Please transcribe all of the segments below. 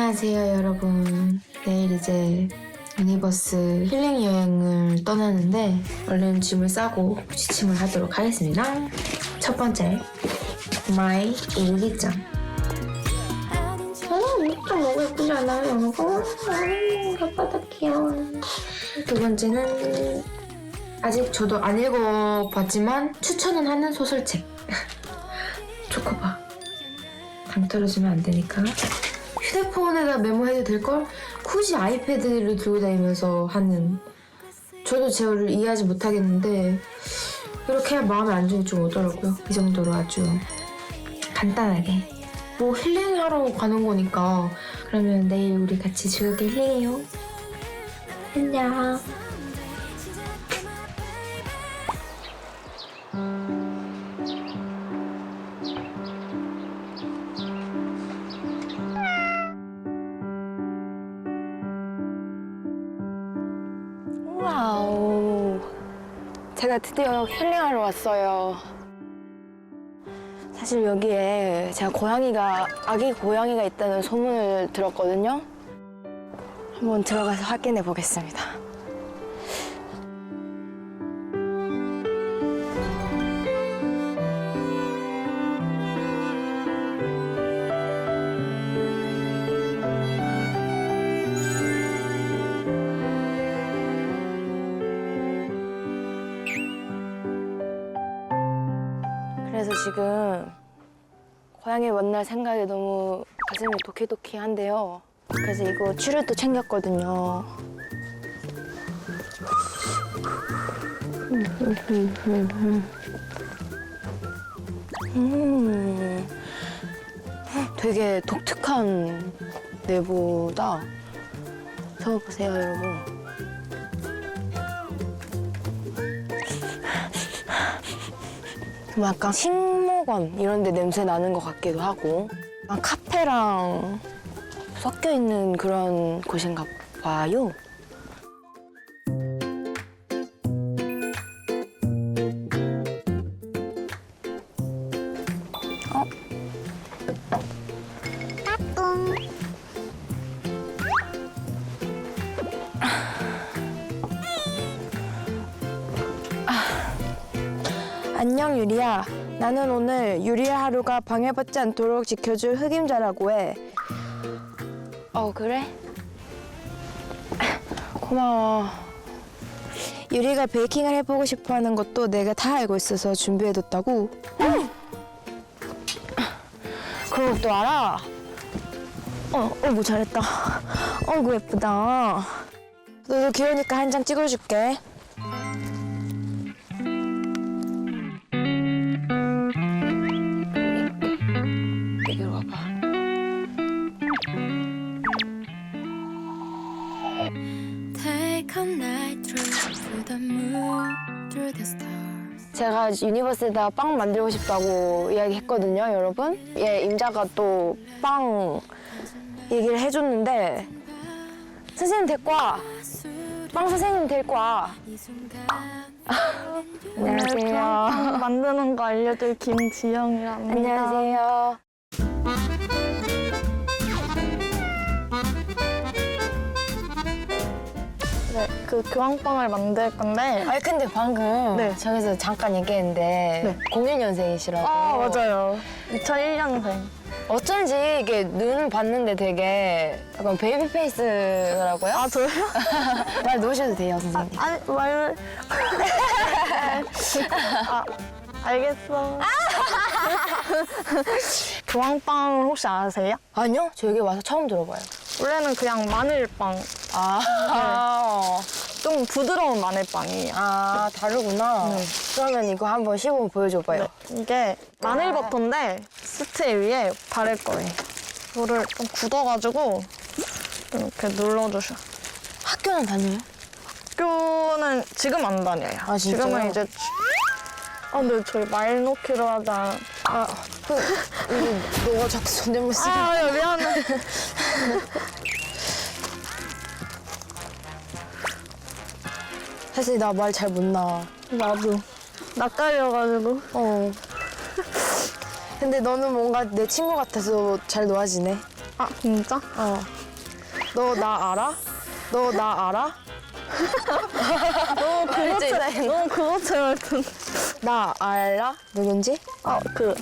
안녕하세요, 여러분. 내일 이제 유니버스 힐링 여행을 떠나는데 얼른 짐을 싸고 취침을 하도록 하겠습니다. 첫 번째, 마이 일기장. 아, 이거 너무 예쁘지 않아요, 이거? 아, 바빠다 귀여워. 두 번째는 아직 저도 안 읽어봤지만 추천은 하는 소설책. 초코바. 당 떨어지면 안 되니까. 휴대폰에다 메모해도 될 걸? 굳이 아이패드를 들고 다니면서 하는. 저도 제어를 이해하지 못하겠는데, 이렇게 해야 마음의 안정이 좀 오더라고요. 이 정도로 아주 간단하게. 뭐 힐링하러 가는 거니까. 그러면 내일 우리 같이 즐겁게 힐링해요. 안녕. 제가 드디어 힐링하러 왔어요. 사실 여기에 제가 고양이가, 아기 고양이가 있다는 소문을 들었거든요. 한번 들어가서 확인해 보겠습니다. 그래서 지금 고양이 만날 생각이 너무 가슴이 도키도키한데요. 그래서 이거 치료도 챙겼거든요. 음, 되게 독특한 내부다. 적어보세요, 여러분. 좀 약간 식목원 이런 데 냄새 나는 것 같기도 하고 카페랑 섞여 있는 그런 곳인가 봐요. 안녕 유리야. 나는 오늘 유리의 하루가 방해받지 않도록 지켜줄 흑임자라고 해. 어 그래? 고마워. 유리가 베이킹을 해보고 싶어하는 것도 내가 다 알고 있어서 준비해뒀다고. 그런 것도 알아? 어, 어구 잘했다. 어구 예쁘다. 너도 귀여우니까 한 장 찍어줄게. 유니버스에다 빵 만들고 싶다고 이야기했거든요, 여러분. 예, 임자가 또 빵 얘기를 해줬는데 선생님 데리고 와. 빵 선생님. 이 순간 안녕하세요. 만드는 거 알려줄 김지영이랍니다. 안녕하세요. 네, 그 교황빵을 만들 건데. 아니 근데 방금 네. 저기서 잠깐 얘기했는데 네. 01년생이시라고. 아, 맞아요. 2001년생. 어쩐지 이게 눈을 봤는데 되게 약간 베이비 페이스더라고요. 아, 저요? 말 놓으셔도 돼요, 선생님. 아니, 말. 아, 알겠어. 교황빵 혹시 아세요? 아니요, 저 여기 와서 처음 들어봐요. 원래는 그냥 마늘빵. 아, 좀 부드러운 마늘빵이에요. 아 다르구나. 네. 그러면 이거 한번 시범 보여줘봐요. 네, 이게 마늘 버터인데 스트 위에 바를 거예요. 이거를 좀 굳어가지고 이렇게 눌러주셔. 학교는 다녀요? 학교는 지금 안 다녀요. 아, 진짜요? 지금은 이제 아 근데 저희 말 놓기로 하자. 아, 그, 이거 너가 자꾸 존댓말 쓰기. 아 야, 미안해. 사실 나 말 잘 못 나와. 나도 낯가려가지고. 어. 근데 너는 뭔가 내 친구 같아서 잘 놓아지네. 아 진짜? 어. 너 나 알아? 너 나 알아? 너무 그것처럼 너무 그것처럼 든. 나 알아? 누군지? 아그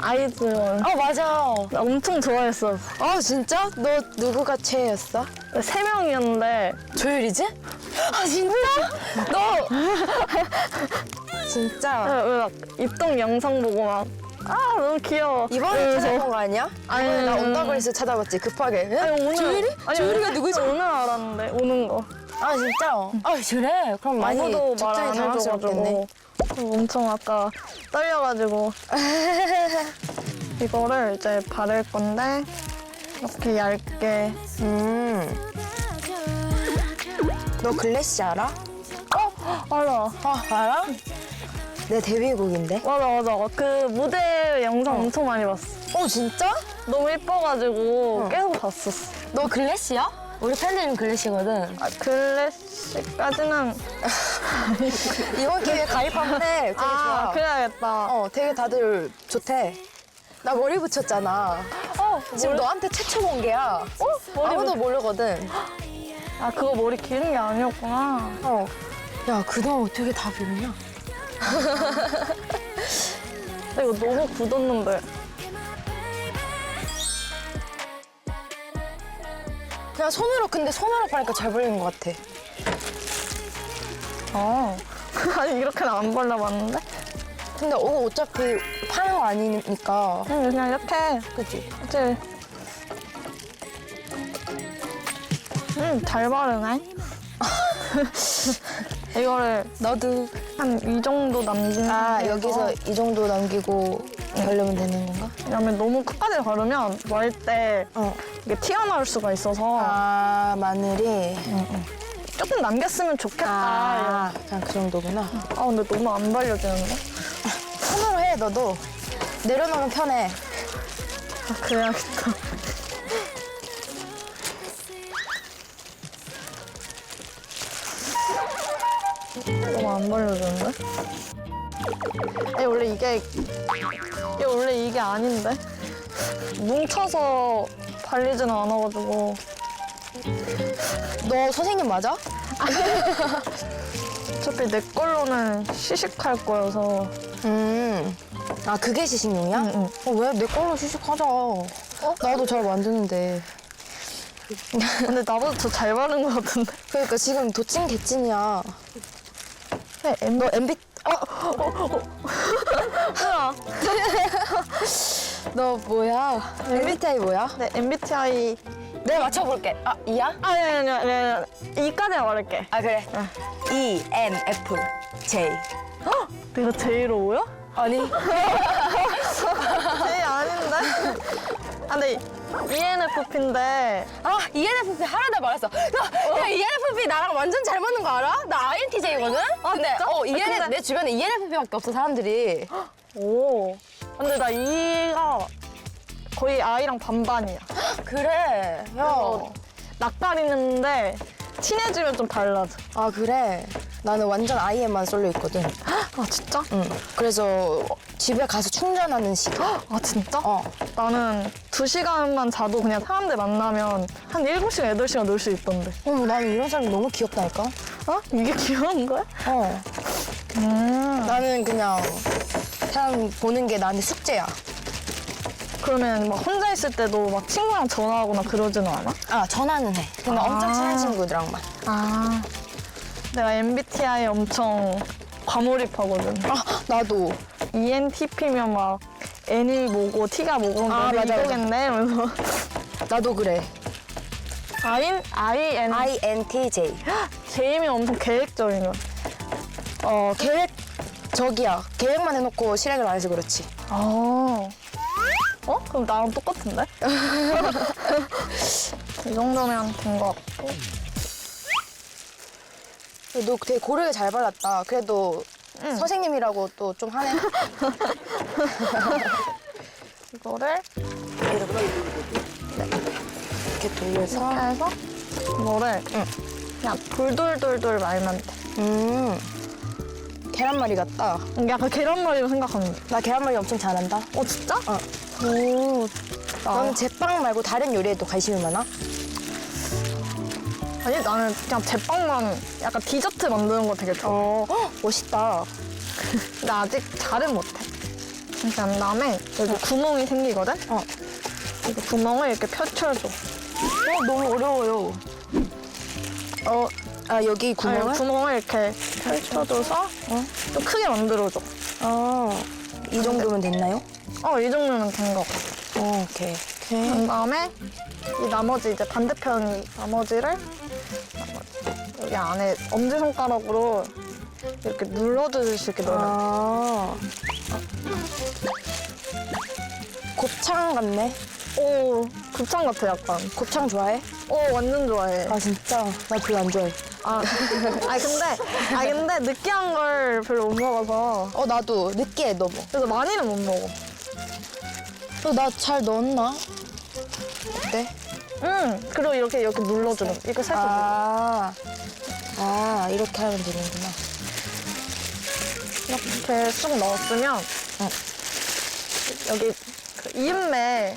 아이즈원. 아 맞아. 나 엄청 좋아했어. 아 진짜? 너 누구가 최애였어? 세 명이었는데 조율이지? 아 진짜? 너 진짜 왜 막 입동 영상 보고 막 아 너무 귀여워. 이번에 이러면서. 찾아본 거 아니야? 아니, 이번에 나 아니, 온더글스 찾아봤지 급하게. 응? 아니 오늘 조율이? 아니, 조율이가 오늘- 누구지? 오늘 알았는데 오는 거. 아 진짜? 아 그래? 그럼 많이 아무도 말 적당히 당황스럽겠네. 해줘가지고 엄청 아까 떨려가지고 이거를 이제 바를 건데 이렇게 얇게 음. 너 글래시 알아? 알아 아 알아? 내 데뷔곡인데. 맞아 맞아 그 무대 영상 엄청 많이 봤어 어 진짜? 너무 예뻐가지고 어. 계속 봤었어 너 글래시야? 우리 팬들은 글래시거든. 아 클래식까지는 이번 기회에 가입하면 돼. 되게 아 좋아. 그래야겠다 어, 되게 다들 좋대. 나 머리 붙였잖아. 어 지금 너한테 최초 공개야. 어? 머리 아무도 붙- 모르거든. 아 그거 머리 기른 게 아니었구나 어. 야, 그동안 어떻게 다? 근데 이거 너무 굳었는데 그냥 손으로, 근데 손으로 바르니까 잘 발리는 것 같아. 아 아니 이렇게는 안 발라봤는데 근데 이거 어차피 파는 거 아니니까. 응, 그냥 이렇게 그치? 그치 음, 잘 바르네 이거를 너도. 한 이 정도 남긴 아, 여기서 이 정도 남기고 바르면 되는 건가? 왜냐면 너무 끝까지 바르면 말 때 어. 이게 튀어나올 수가 있어서 아, 마늘이. 조금 남겼으면 좋겠다 아, 그냥 그 정도구나. 아 근데 너무 안 발려지는데? 손으로 해, 너도. 내려놓으면 편해. 아 그래야겠다 너무 안 발려지는데? 아니 원래 이게 이게 원래 이게 아닌데? 뭉쳐서 발리지는 않아가지고 너 선생님 맞아? 어차피 내 걸로는 시식할 거여서 음. 아, 그게 시식용이야? 응, 응. 어, 왜? 내 걸로 시식하자. 어? 나도 잘 만드는데. 근데 나보다 더 잘 바른 것 같은데? 그러니까 지금 도찐 개찐이야. 네, 엠... 너 MB, 너 뭐야? MBTI 뭐야? 네, MBTI 내가 맞춰볼게. 아, 이야? 아니 아니 아니 아니 이까지만 말할게 아, 그래. E, N, F, J. 내가 제일 오야? 아니, 제일 아닌데? 아 근데 ENFP인데 아, ENFP 하려다 말았어. 나, 야, ENFP 나랑 완전 잘 맞는 거 알아? 나 INTJ거든? 근데, 진짜? 어, 아, EN, 근데- 내 주변에 ENFP밖에 없어, 사람들이. 오 근데 나 E가 거의 I랑 반반이야 그래. 야. 어. 낯가리는데 친해지면 좀 달라져 아, 그래. 나는 완전 IM만 쏠려 있거든. 아 진짜? 응. 그래서 집에 가서 충전하는 시간. 아 진짜? 어. 나는 두시간만 자도 그냥 사람들 만나면 한 일곱 시간 여덟 시간 놀 수 있던데 어머, 나는 이런 사람이 너무 귀엽다니까? 어? 이게 귀여운 거야? 어. 음 나는 그냥 사람 보는 게 나한테 숙제야. 그러면 막 혼자 있을 때도 막 친구랑 전화하거나 그러지는 않아? 아, 전화는 해. 근데 아. 엄청 친한 친구들랑만. 아 내가 MBTI 엄청 과몰입하거든 아, 나도. ENTP면 막 N이 뭐고 T가 뭐고 아, 너는 맞아, 맞아. 이거겠네 이러면서 나도 그래. I, IN INTJ. J면 엄청 계획적인 거 어, 계획 적이야. 계획만 해놓고 실행을 안 해서 그렇지. 아. 어? 그럼 나랑 똑같은데? 이 정도면 된 것 같고 너 되게 고르게 잘 발랐다. 그래도 선생님이라고 또 좀 하네. 이거를 이렇게. 이렇게 돌려서. 이렇게 해서 이거를 그냥 돌돌돌돌 말면 돼 음. 계란말이 같다. 약간 계란말이로 생각하는데. 나 계란말이 엄청 잘한다. 어, 진짜? 어. 오. 나, 너는 제빵 말고 다른 요리에도 관심이 많아? 아니, 나는 그냥 제빵만 약간 디저트 만드는 거 되게 좋아. 어, 헉, 멋있다. 근데 아직 잘은 못해. 이렇게 한 다음에 여기 구멍이 생기거든? 어. 이 구멍을 이렇게 펼쳐줘. 어, 너무 어려워요. 어, 아, 여기 구멍을? 구멍을? 구멍을 이렇게 펼쳐줘서 어? 좀 크게 만들어줘. 어, 이 정도면 됐나요? 어, 이 정도면 된 거 같아. 어, 오케이. 오케이. 그 다음에 이 나머지 이제 반대편 나머지를 여기 안에 엄지손가락으로 이렇게 눌러주듯이 이렇게 넣어요. 아. 곱창 같네. 오, 곱창 같아, 약간. 곱창 좋아해? 오, 완전 좋아해. 아, 진짜? 나 별로 안 좋아해. 아, 아니 근데, 아니 근데 느끼한 걸 별로 못 먹어서 어, 나도 느끼해, 너무. 그래서 많이는 못 먹어. 어, 나 잘 넣었나? 어때? 응. 그리고 이렇게 이렇게 눌러주는. 이렇게 살짝. 아, 아, 이렇게 하면 되는구나. 이렇게 쑥 넣었으면 응. 여기 그 이음매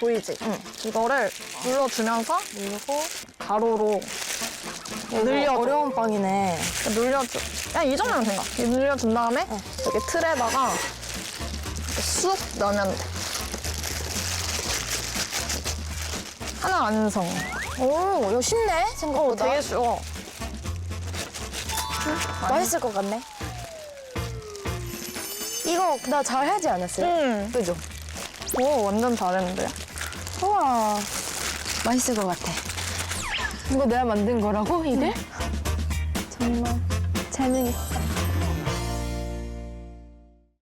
보이지? 응. 이거를 눌러주면서 그리고 가로로 늘려. 어려운 빵이네. 눌려줘. 그냥 이 정도면 된다. 눌려준 다음에 여기 틀에다가 이렇게 쑥 넣으면 돼. 하나 완성. 오, 이거 쉽네, 어, 생각보다. 되게 쉬워. 맛있을 것 같네. 이거 나 잘 하지 않았어요? 응. 그죠? 오, 완전 잘했는데. 우와, 맛있을 것 같아. 이거 내가 만든 거라고, 이게? 정말 재능 있어.